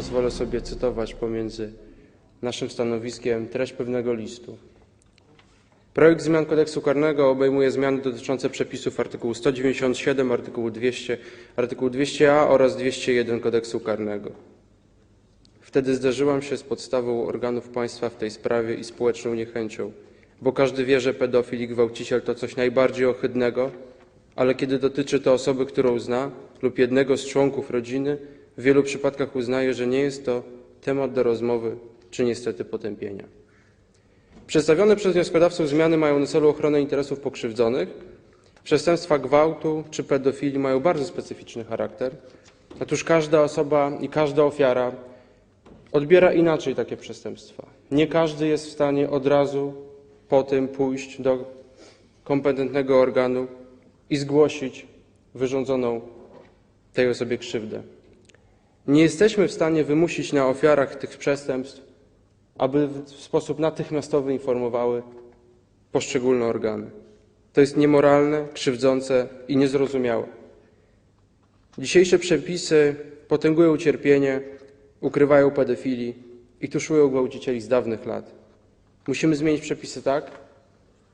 pozwolę sobie cytować pomiędzy naszym stanowiskiem treść pewnego listu. Projekt zmian kodeksu karnego obejmuje zmiany dotyczące przepisów artykułu 197, artykułu 200, artykułu 200a oraz 201 kodeksu karnego. Wtedy zderzyłam się z podstawą organów państwa w tej sprawie i społeczną niechęcią, bo każdy wie, że pedofil i gwałciciel to coś najbardziej ohydnego, ale kiedy dotyczy to osoby, którą zna lub jednego z członków rodziny, w wielu przypadkach uznaje, że nie jest to temat do rozmowy czy niestety potępienia. Przedstawione przez wnioskodawców zmiany mają na celu ochronę interesów pokrzywdzonych. Przestępstwa gwałtu czy pedofilii mają bardzo specyficzny charakter. Otóż każda osoba i każda ofiara odbiera inaczej takie przestępstwa. Nie każdy jest w stanie od razu po tym pójść do kompetentnego organu i zgłosić wyrządzoną tej osobie krzywdę. Nie jesteśmy w stanie wymusić na ofiarach tych przestępstw, aby w sposób natychmiastowy informowały poszczególne organy. To jest niemoralne, krzywdzące i niezrozumiałe. Dzisiejsze przepisy potęgują cierpienie, ukrywają pedofili i tuszują gwałcicieli z dawnych lat. Musimy zmienić przepisy tak,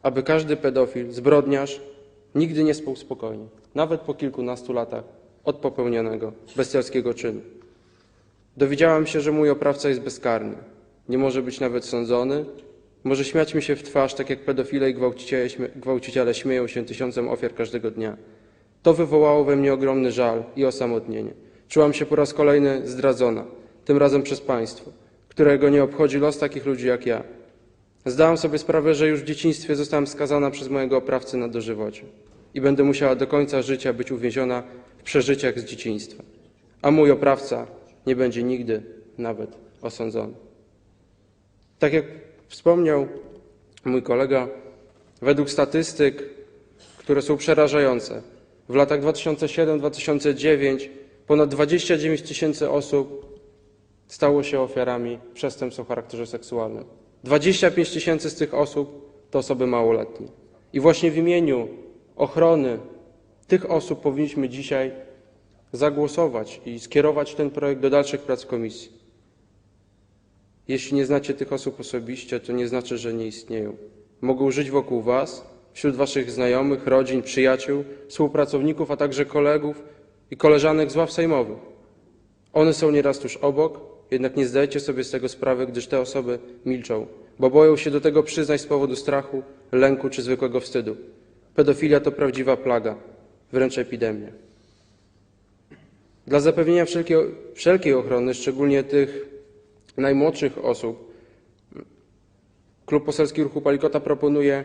aby każdy pedofil, zbrodniarz nigdy nie spał spokojnie, nawet po kilkunastu latach od popełnionego bestialskiego czynu. Dowiedziałam się, że mój oprawca jest bezkarny. Nie może być nawet sądzony. Może śmiać mi się w twarz, tak jak pedofile i gwałciciele, śmie- gwałciciele śmieją się tysiącom ofiar każdego dnia. To wywołało we mnie ogromny żal i osamotnienie. Czułam się po raz kolejny zdradzona, tym razem przez państwo, którego nie obchodzi los takich ludzi jak ja. Zdałam sobie sprawę, że już w dzieciństwie zostałam skazana przez mojego oprawcę na dożywocie i będę musiała do końca życia być uwięziona w przeżyciach z dzieciństwa. A mój oprawca nie będzie nigdy nawet osądzony. Tak jak wspomniał mój kolega, według statystyk, które są przerażające, w latach 2007-2009 ponad 29 tysięcy osób stało się ofiarami przestępstw o charakterze seksualnym. 25 tysięcy z tych osób to osoby małoletnie. I właśnie w imieniu ochrony tych osób powinniśmy dzisiaj zagłosować i skierować ten projekt do dalszych prac komisji. Jeśli nie znacie tych osób osobiście, to nie znaczy, że nie istnieją. Mogą żyć wokół Was, wśród Waszych znajomych, rodzin, przyjaciół, współpracowników, a także kolegów i koleżanek z ław sejmowych. One są nieraz tuż obok, jednak nie zdajecie sobie z tego sprawy, gdyż te osoby milczą, bo boją się do tego przyznać z powodu strachu, lęku czy zwykłego wstydu. Pedofilia to prawdziwa plaga, wręcz epidemia. Dla zapewnienia wszelkiej, ochrony, szczególnie tych najmłodszych osób, Klub Poselski Ruchu Palikota proponuje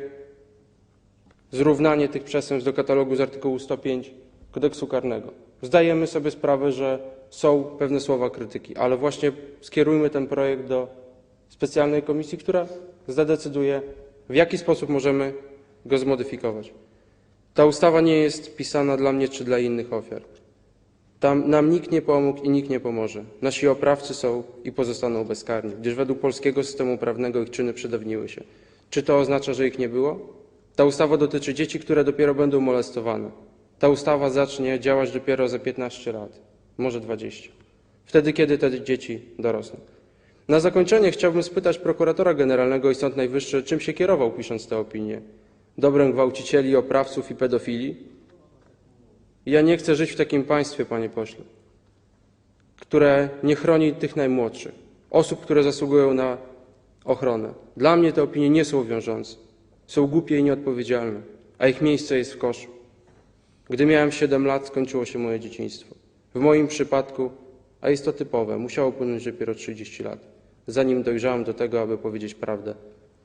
zrównanie tych przestępstw do katalogu z artykułu 105 Kodeksu Karnego. Zdajemy sobie sprawę, że są pewne słowa krytyki, ale właśnie skierujmy ten projekt do specjalnej komisji, która zadecyduje, w jaki sposób możemy go zmodyfikować. Ta ustawa nie jest pisana dla mnie czy dla innych ofiar. Tam nam nikt nie pomógł i nikt nie pomoże. Nasi oprawcy są i pozostaną bezkarni, gdyż według polskiego systemu prawnego ich czyny przedawniły się. Czy to oznacza, że ich nie było? Ta ustawa dotyczy dzieci, które dopiero będą molestowane. Ta ustawa zacznie działać dopiero za 15 lat, może 20. Wtedy, kiedy te dzieci dorosną. Na zakończenie chciałbym spytać prokuratora generalnego i Sąd Najwyższy, czym się kierował pisząc tę opinię? Dobrem gwałcicieli, oprawców i pedofili? Ja nie chcę żyć w takim państwie, panie pośle, które nie chroni tych najmłodszych, osób, które zasługują na ochronę. Dla mnie te opinie nie są wiążące. Są głupie i nieodpowiedzialne, a ich miejsce jest w koszu. Gdy miałem 7 lat, skończyło się moje dzieciństwo. W moim przypadku, a jest to typowe, musiało upłynąć dopiero 30 lat, zanim dojrzałem do tego, aby powiedzieć prawdę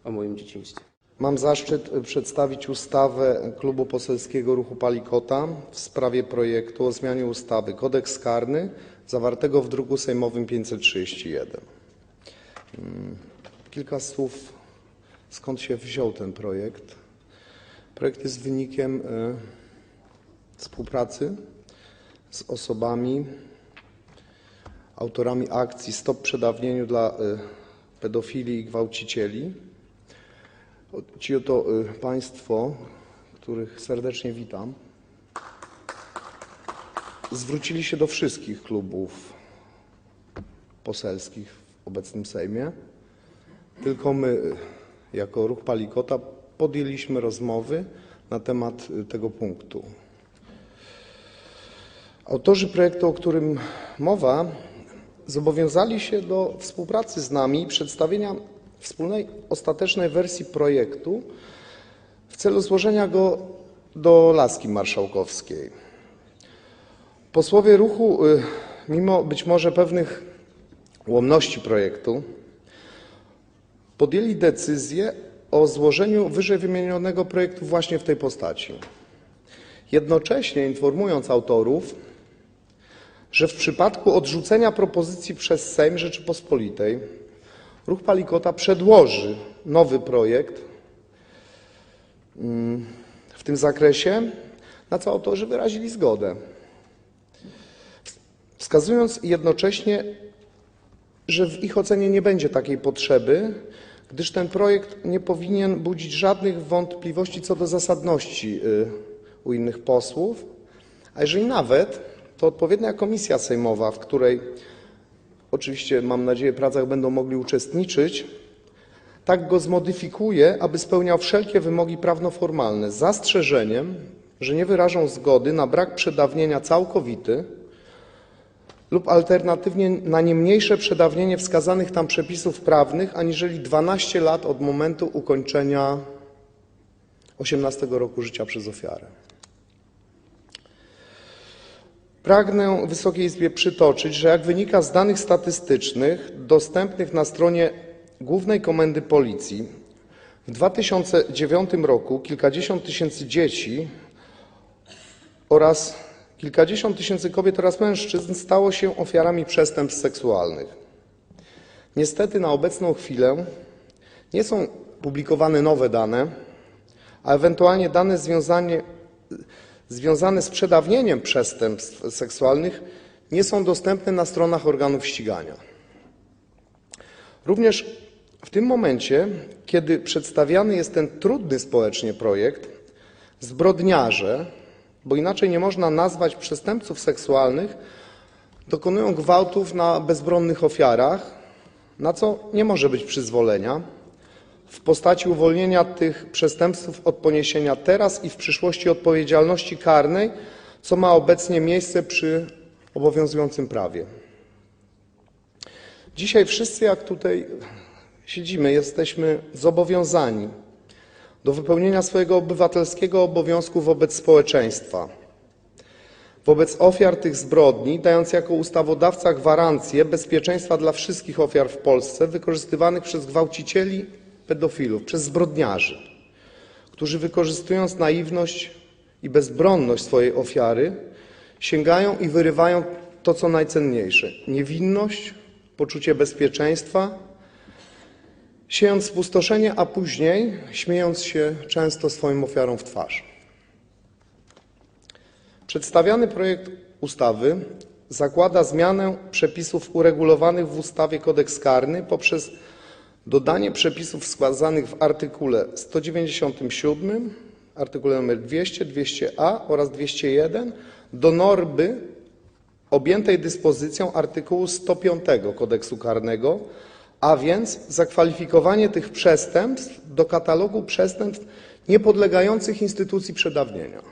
o moim dzieciństwie. Mam zaszczyt y, przedstawić ustawę Klubu Poselskiego Ruchu Palikota w sprawie projektu o zmianie ustawy Kodeks karny zawartego w druku sejmowym 531. Mm, Kilka słów, skąd się wziął ten projekt. Projekt jest wynikiem y, współpracy z osobami, autorami akcji Stop Przedawnieniu dla y, pedofili i gwałcicieli. Ci oto y, Państwo, których serdecznie witam, zwrócili się do wszystkich klubów poselskich w obecnym Sejmie. Tylko my, jako ruch Palikota, podjęliśmy rozmowy na temat y, tego punktu. Autorzy projektu, o którym mowa, zobowiązali się do współpracy z nami i przedstawienia wspólnej, ostatecznej wersji projektu w celu złożenia go do laski marszałkowskiej. Posłowie ruchu, y, mimo być może pewnych ułomności projektu, podjęli decyzję o złożeniu wyżej wymienionego projektu właśnie w tej postaci. Jednocześnie informując autorów, że w przypadku odrzucenia propozycji przez Sejm Rzeczypospolitej ruch Palikota przedłoży nowy projekt mm, w tym zakresie, na co autorzy wyrazili zgodę. Wskazując jednocześnie, że w ich ocenie nie będzie takiej potrzeby, gdyż ten projekt nie powinien budzić żadnych wątpliwości co do zasadności y, u innych posłów, a jeżeli nawet, to odpowiednia komisja sejmowa, w której oczywiście mam nadzieję pracach będą mogli uczestniczyć, tak go zmodyfikuje, aby spełniał wszelkie wymogi prawnoformalne, z zastrzeżeniem, że nie wyrażą zgody na brak przedawnienia całkowity lub alternatywnie na nie mniejsze przedawnienie wskazanych tam przepisów prawnych aniżeli 12 lat od momentu ukończenia 18 roku życia przez ofiarę. Pragnę Wysokiej Izbie przytoczyć, że jak wynika z danych statystycznych dostępnych na stronie Głównej Komendy Policji, w 2009 roku kilkadziesiąt tysięcy dzieci oraz kilkadziesiąt tysięcy kobiet oraz mężczyzn stało się ofiarami przestępstw seksualnych. Niestety na obecną chwilę nie są publikowane nowe dane, a ewentualnie dane związane, związane z przedawnieniem przestępstw seksualnych nie są dostępne na stronach organów ścigania. Również w tym momencie, kiedy przedstawiany jest ten trudny społecznie projekt, zbrodniarze, bo inaczej nie można nazwać przestępców seksualnych, dokonują gwałtów na bezbronnych ofiarach, na co nie może być przyzwolenia, w postaci uwolnienia tych przestępców od poniesienia teraz i w przyszłości odpowiedzialności karnej, co ma obecnie miejsce przy obowiązującym prawie. Dzisiaj wszyscy, jak tutaj siedzimy, jesteśmy zobowiązani do wypełnienia swojego obywatelskiego obowiązku wobec społeczeństwa, wobec ofiar tych zbrodni, dając jako ustawodawca gwarancję bezpieczeństwa dla wszystkich ofiar w Polsce wykorzystywanych przez gwałcicieli, pedofilów, przez zbrodniarzy, którzy wykorzystując naiwność i bezbronność swojej ofiary sięgają i wyrywają to, co najcenniejsze niewinność, poczucie bezpieczeństwa, siejąc spustoszenie, a później śmiejąc się często swoim ofiarom w twarz. Przedstawiany projekt ustawy zakłada zmianę przepisów uregulowanych w ustawie Kodeks karny poprzez dodanie przepisów wskazanych w artykule 197, artykule nr 200, 200a oraz 201 do normy objętej dyspozycją artykułu 105 Kodeksu karnego, a więc zakwalifikowanie tych przestępstw do katalogu przestępstw niepodlegających instytucji przedawnienia.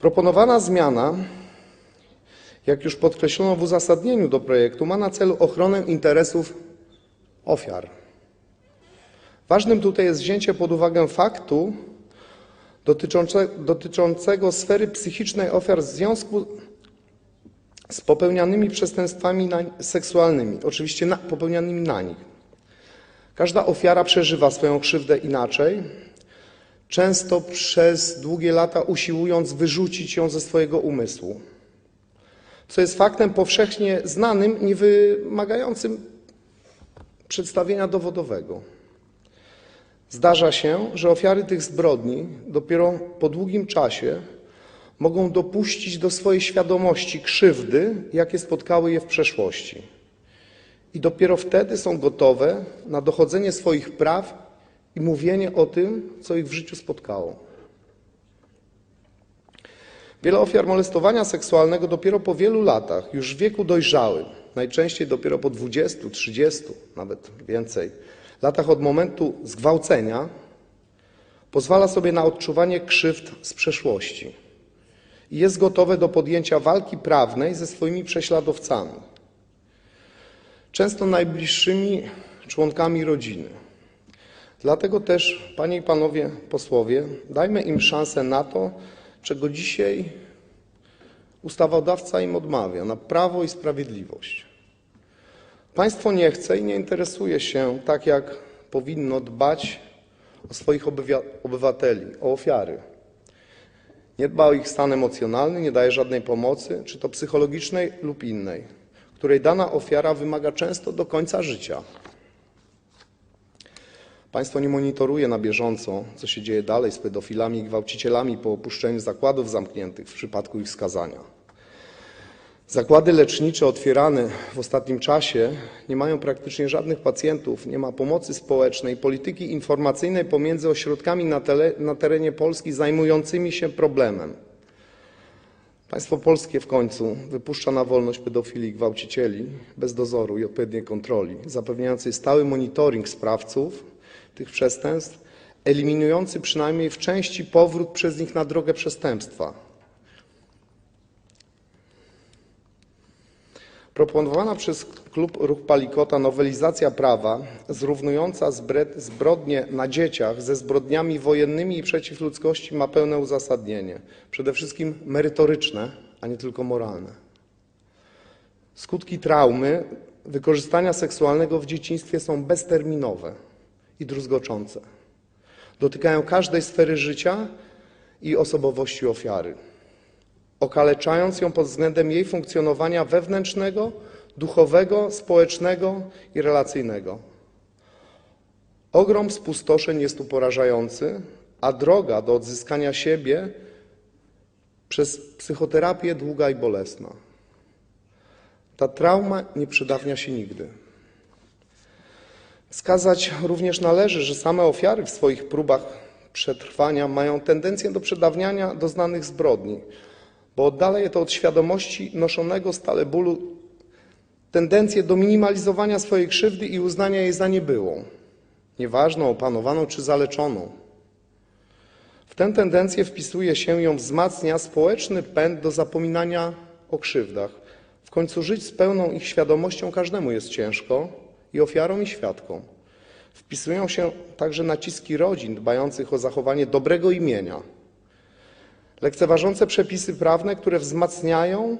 Proponowana zmiana, jak już podkreślono w uzasadnieniu do projektu, ma na celu ochronę interesów ofiar. Ważnym tutaj jest wzięcie pod uwagę faktu dotyczące, dotyczącego sfery psychicznej ofiar w związku z popełnianymi przestępstwami seksualnymi, oczywiście popełnianymi na nich. Każda ofiara przeżywa swoją krzywdę inaczej, często przez długie lata usiłując wyrzucić ją ze swojego umysłu, co jest faktem powszechnie znanym, nie wymagającym przedstawienia dowodowego. Zdarza się, że ofiary tych zbrodni dopiero po długim czasie mogą dopuścić do swojej świadomości krzywdy, jakie spotkały je w przeszłości. I dopiero wtedy są gotowe na dochodzenie swoich praw i mówienie o tym, co ich w życiu spotkało. Wiele ofiar molestowania seksualnego dopiero po wielu latach, już w wieku dojrzałym, najczęściej dopiero po 20, 30, nawet więcej, latach od momentu zgwałcenia, pozwala sobie na odczuwanie krzywd z przeszłości i jest gotowe do podjęcia walki prawnej ze swoimi prześladowcami, często najbliższymi członkami rodziny. Dlatego też, Panie i Panowie posłowie, dajmy im szansę na to, czego dzisiaj ustawodawca im odmawia, na prawo i sprawiedliwość. Państwo nie chce i nie interesuje się tak, jak powinno dbać o swoich obywateli, o ofiary. Nie dba o ich stan emocjonalny, nie daje żadnej pomocy, czy to psychologicznej lub innej, której dana ofiara wymaga często do końca życia. Państwo nie monitoruje na bieżąco, co się dzieje dalej z pedofilami i gwałcicielami po opuszczeniu zakładów zamkniętych w przypadku ich skazania. Zakłady lecznicze otwierane w ostatnim czasie nie mają praktycznie żadnych pacjentów, nie ma pomocy społecznej, polityki informacyjnej pomiędzy ośrodkami na, terenie Polski zajmującymi się problemem. Państwo polskie w końcu wypuszcza na wolność pedofili i gwałcicieli bez dozoru i odpowiedniej kontroli, zapewniającej stały monitoring sprawców tych przestępstw, eliminujący przynajmniej w części powrót przez nich na drogę przestępstwa. Proponowana przez klub Ruch Palikota nowelizacja prawa zrównująca zbrodnie na dzieciach ze zbrodniami wojennymi i przeciw ludzkości ma pełne uzasadnienie. Przede wszystkim merytoryczne, a nie tylko moralne. Skutki traumy wykorzystania seksualnego w dzieciństwie są bezterminowe i druzgoczące. Dotykają każdej sfery życia i osobowości ofiary okaleczając ją pod względem jej funkcjonowania wewnętrznego, duchowego, społecznego i relacyjnego. Ogrom spustoszeń jest tu porażający, a droga do odzyskania siebie przez psychoterapię długa i bolesna. Ta trauma nie przedawnia się nigdy. Wskazać również należy, że same ofiary w swoich próbach przetrwania mają tendencję do przedawniania doznanych zbrodni, bo oddala je to od świadomości noszonego stale bólu, tendencję do minimalizowania swojej krzywdy i uznania jej za niebyłą, nieważną, opanowaną czy zaleczoną. W tę tendencję wpisuje się ją wzmacnia społeczny pęd do zapominania o krzywdach. W końcu żyć z pełną ich świadomością każdemu jest ciężko, i ofiarom, i świadkom. Wpisują się także naciski rodzin dbających o zachowanie dobrego imienia, lekceważące przepisy prawne, które wzmacniają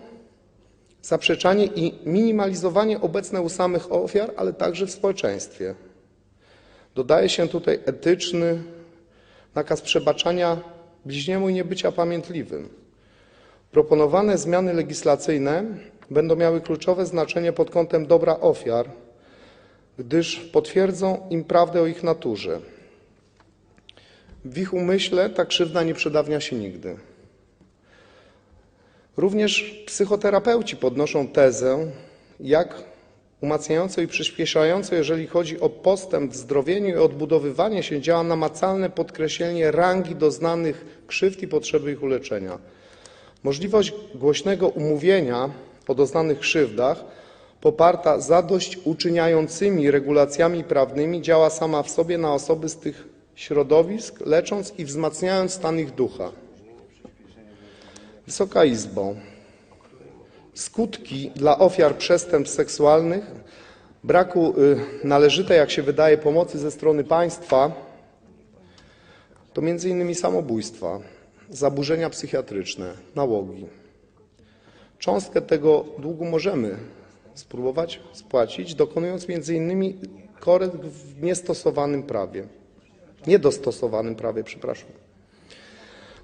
zaprzeczanie i minimalizowanie obecne u samych ofiar, ale także w społeczeństwie. Dodaje się tutaj etyczny nakaz przebaczania bliźniemu i niebycia pamiętliwym. Proponowane zmiany legislacyjne będą miały kluczowe znaczenie pod kątem dobra ofiar, gdyż potwierdzą im prawdę o ich naturze. W ich umyśle ta krzywda nie przedawnia się nigdy. Również psychoterapeuci podnoszą tezę, jak umacniająco i przyspieszająco, jeżeli chodzi o postęp w zdrowieniu i odbudowywanie się, działa namacalne podkreślenie rangi doznanych krzywd i potrzeby ich uleczenia. Możliwość głośnego umówienia o doznanych krzywdach, poparta zadośćuczyniającymi regulacjami prawnymi, działa sama w sobie na osoby z tych środowisk, lecząc i wzmacniając stan ich ducha. Wysoka Izbo, skutki dla ofiar przestępstw seksualnych braku y, należytej, jak się wydaje, pomocy ze strony państwa to innymi samobójstwa, zaburzenia psychiatryczne, nałogi. Cząstkę tego długu możemy spróbować spłacić, dokonując innymi korekt w niestosowanym prawie, niedostosowanym prawie, przepraszam.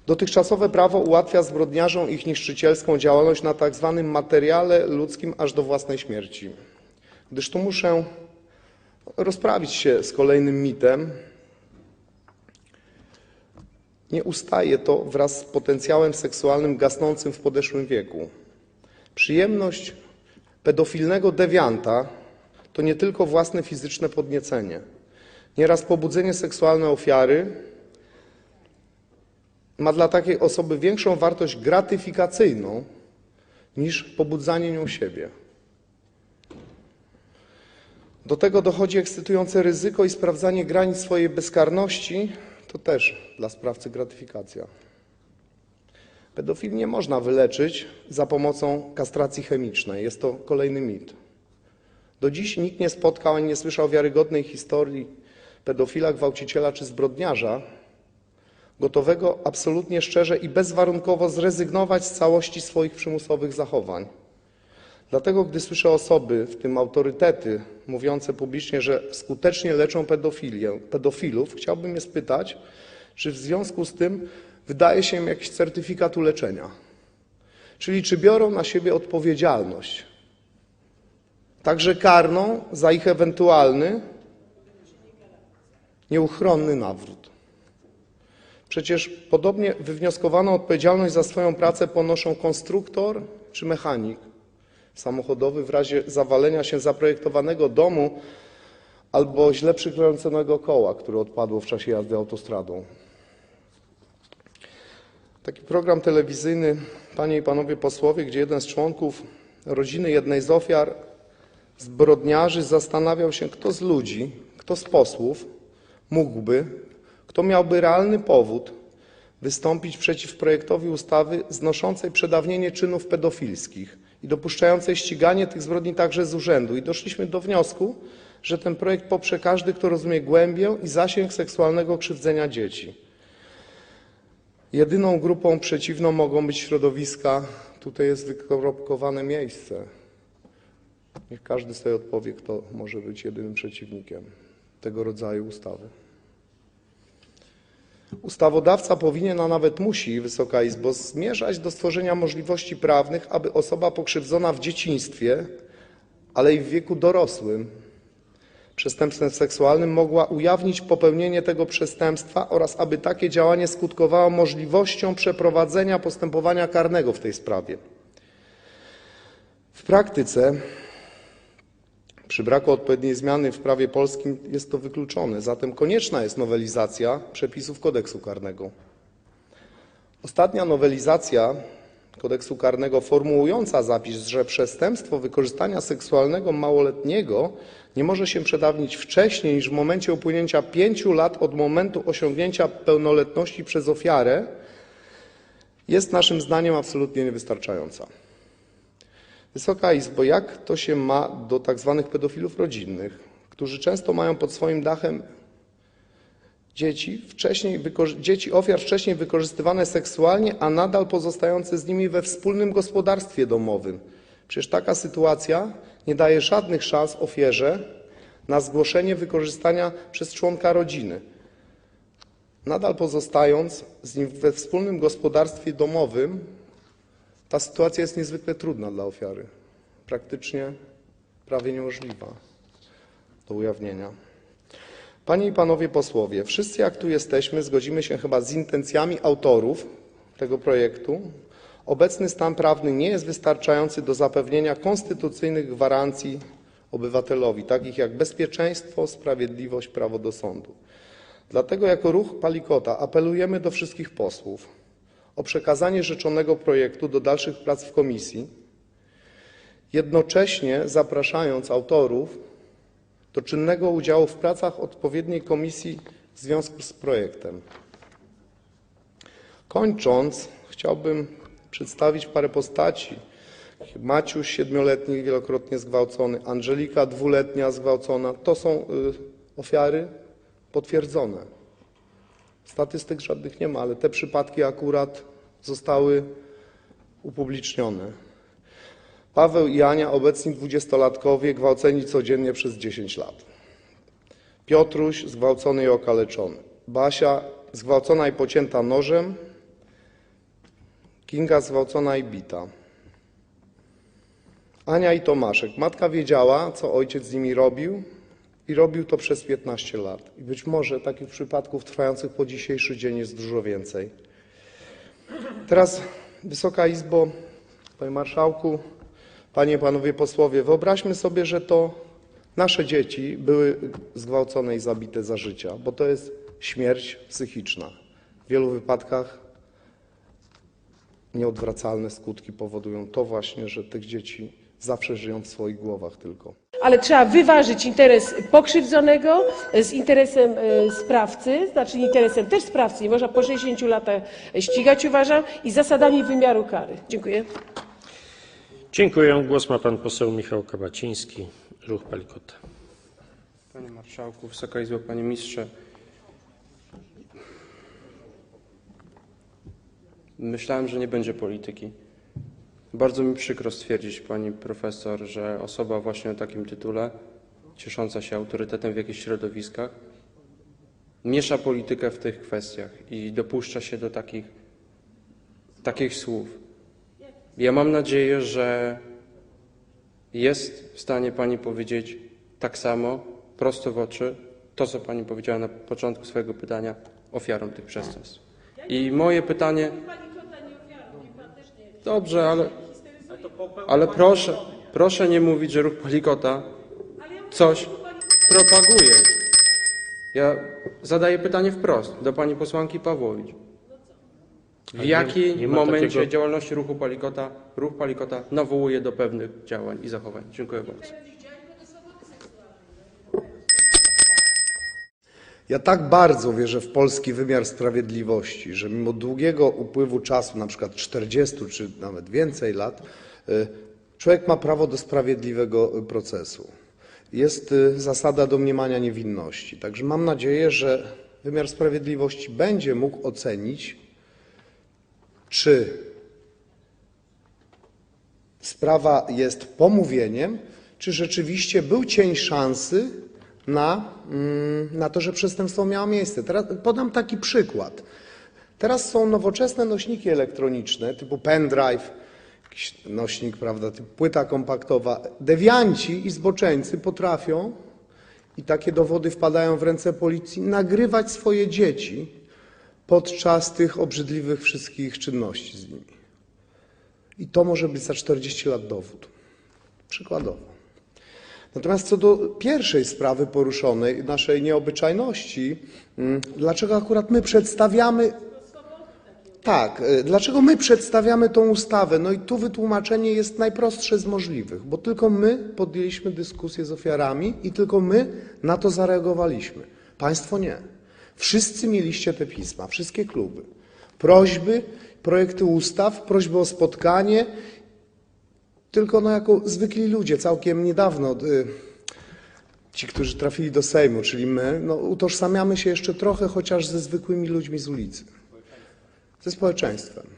Dotychczasowe prawo ułatwia zbrodniarzom ich niszczycielską działalność na tak zwanym materiale ludzkim aż do własnej śmierci. Gdyż tu muszę rozprawić się z kolejnym mitem. Nie ustaje to wraz z potencjałem seksualnym gasnącym w podeszłym wieku. Przyjemność pedofilnego dewianta to nie tylko własne fizyczne podniecenie. Nieraz pobudzenie seksualne ofiary ma dla takiej osoby większą wartość gratyfikacyjną niż pobudzanie nią siebie. Do tego dochodzi ekscytujące ryzyko i sprawdzanie granic swojej bezkarności to też dla sprawcy gratyfikacja. Pedofilii nie można wyleczyć za pomocą kastracji chemicznej. Jest to kolejny mit. Do dziś nikt nie spotkał ani nie słyszał wiarygodnej historii pedofila, gwałciciela czy zbrodniarza, gotowego absolutnie szczerze i bezwarunkowo zrezygnować z całości swoich przymusowych zachowań. Dlatego, gdy słyszę osoby, w tym autorytety, mówiące publicznie, że skutecznie leczą pedofilów, chciałbym je spytać, czy w związku z tym wydaje się im jakiś certyfikat uleczenia. Czyli czy biorą na siebie odpowiedzialność, także karną za ich ewentualny, nieuchronny nawrót. Przecież podobnie wywnioskowaną odpowiedzialność za swoją pracę ponoszą konstruktor czy mechanik samochodowy w razie zawalenia się zaprojektowanego domu albo źle przykręconego koła, które odpadło w czasie jazdy autostradą. Taki program telewizyjny, panie i panowie posłowie, gdzie jeden z członków rodziny jednej z ofiar zbrodniarzy zastanawiał się, kto z ludzi, kto z posłów mógłby, kto miałby realny powód wystąpić przeciw projektowi ustawy znoszącej przedawnienie czynów pedofilskich i dopuszczającej ściganie tych zbrodni także z urzędu. I doszliśmy do wniosku, że ten projekt poprze każdy, kto rozumie głębię i zasięg seksualnego krzywdzenia dzieci. Jedyną grupą przeciwną mogą być środowiska, tutaj jest wykropkowane miejsce. Niech każdy sobie odpowie, kto może być jedynym przeciwnikiem tego rodzaju ustawy. Ustawodawca powinien, a nawet musi, Wysoka Izbo, zmierzać do stworzenia możliwości prawnych, aby osoba pokrzywdzona w dzieciństwie, ale i w wieku dorosłym przestępstwem seksualnym mogła ujawnić popełnienie tego przestępstwa oraz aby takie działanie skutkowało możliwością przeprowadzenia postępowania karnego w tej sprawie. W praktyce przy braku odpowiedniej zmiany w prawie polskim jest to wykluczone, zatem konieczna jest nowelizacja przepisów kodeksu karnego. Ostatnia nowelizacja kodeksu karnego formułująca zapis, że przestępstwo wykorzystania seksualnego małoletniego nie może się przedawnić wcześniej niż w momencie upłynięcia pięciu lat od momentu osiągnięcia pełnoletności przez ofiarę, jest naszym zdaniem absolutnie niewystarczająca. Wysoka Izbo, jak to się ma do tak zwanych pedofilów rodzinnych, którzy często mają pod swoim dachem dzieci, ofiar wcześniej wykorzystywane seksualnie, a nadal pozostające z nimi we wspólnym gospodarstwie domowym? Przecież taka sytuacja nie daje żadnych szans ofierze na zgłoszenie wykorzystania przez członka rodziny. Nadal pozostając z nim we wspólnym gospodarstwie domowym, ta sytuacja jest niezwykle trudna dla ofiary, praktycznie prawie niemożliwa do ujawnienia. Panie i panowie posłowie, wszyscy jak tu jesteśmy, zgodzimy się chyba z intencjami autorów tego projektu. Obecny stan prawny nie jest wystarczający do zapewnienia konstytucyjnych gwarancji obywatelowi, takich jak bezpieczeństwo, sprawiedliwość, prawo do sądu. Dlatego jako ruch Palikota apelujemy do wszystkich posłów o przekazanie rzeczonego projektu do dalszych prac w komisji, jednocześnie zapraszając autorów do czynnego udziału w pracach odpowiedniej komisji w związku z projektem. Kończąc, chciałbym przedstawić parę postaci. Maciuś, siedmioletni, wielokrotnie zgwałcony, Angelika, dwuletnia, zgwałcona. To są y, ofiary potwierdzone. Statystyk żadnych nie ma, ale te przypadki akurat zostały upublicznione. Paweł i Ania, obecni dwudziestolatkowie, gwałceni codziennie przez 10 lat. Piotruś, zgwałcony i okaleczony. Basia, zgwałcona i pocięta nożem. Kinga, zgwałcona i bita. Ania i Tomaszek. Matka wiedziała, co ojciec z nimi robił i robił to przez 15 lat. I być może takich przypadków trwających po dzisiejszy dzień jest dużo więcej. Teraz, Wysoka Izbo, Panie Marszałku, Panie i Panowie Posłowie, wyobraźmy sobie, że to nasze dzieci były zgwałcone i zabite za życia, bo to jest śmierć psychiczna. W wielu wypadkach nieodwracalne skutki powodują to właśnie, że tych dzieci zawsze żyją w swoich głowach tylko. Ale trzeba wyważyć interes pokrzywdzonego z interesem e, sprawcy, znaczy interesem też sprawcy, nie można po 60 latach ścigać, uważam, i zasadami wymiaru kary. Dziękuję. Dziękuję. Głos ma pan poseł Michał Kabaciński, Ruch Palikota. Panie Marszałku, Wysoka Izbo, Panie Mistrze. Myślałem, że nie będzie polityki. Bardzo mi przykro stwierdzić, Pani Profesor, że osoba właśnie o takim tytule, ciesząca się autorytetem w jakichś środowiskach, miesza politykę w tych kwestiach i dopuszcza się do takich, takich słów. Ja mam nadzieję, że jest w stanie Pani powiedzieć tak samo, prosto w oczy, to, co Pani powiedziała na początku swojego pytania, ofiarom tych przestępstw. I moje pytanie... Dobrze, ale, ale proszę, proszę nie mówić, że ruch Palikota coś propaguje. Ja zadaję pytanie wprost do Pani posłanki Pawłowicz. W Ale nie- jakim nie ma momencie takiego- działalności ruchu Palikota ruch Palikota nawołuje do pewnych działań i zachowań? Dziękuję bardzo. Ja tak bardzo wierzę w polski wymiar sprawiedliwości, że mimo długiego upływu czasu, na przykład 40 czy nawet więcej lat, y, człowiek ma prawo do sprawiedliwego y, procesu. Jest y, zasada domniemania niewinności. Także mam nadzieję, że wymiar sprawiedliwości będzie mógł ocenić, czy sprawa jest pomówieniem, czy rzeczywiście był cień szansy na, mm, to, że przestępstwo miało miejsce. Podam taki przykład. Teraz są nowoczesne nośniki elektroniczne typu pendrive, jakiś nośnik, prawda, typu płyta kompaktowa. Dewianci i zboczeńcy potrafią, i takie dowody wpadają w ręce policji, nagrywać swoje dzieci podczas tych obrzydliwych wszystkich czynności z nimi. I to może być za 40 lat dowód. Przykładowo. Natomiast co do pierwszej sprawy poruszonej, naszej nieobyczajności, mm, dlaczego akurat my przedstawiamy. Tak, y, dlaczego my przedstawiamy tą ustawę? No i tu wytłumaczenie jest najprostsze z możliwych, bo tylko my podjęliśmy dyskusję z ofiarami i tylko my na to zareagowaliśmy. Państwo nie. Wszyscy mieliście te pisma, wszystkie kluby. Prośby, projekty ustaw, prośby o spotkanie, tylko no jako zwykli ludzie, całkiem niedawno y, ci, którzy trafili do Sejmu, czyli my, no utożsamiamy się jeszcze trochę chociaż ze zwykłymi ludźmi z ulicy, ze społeczeństwem.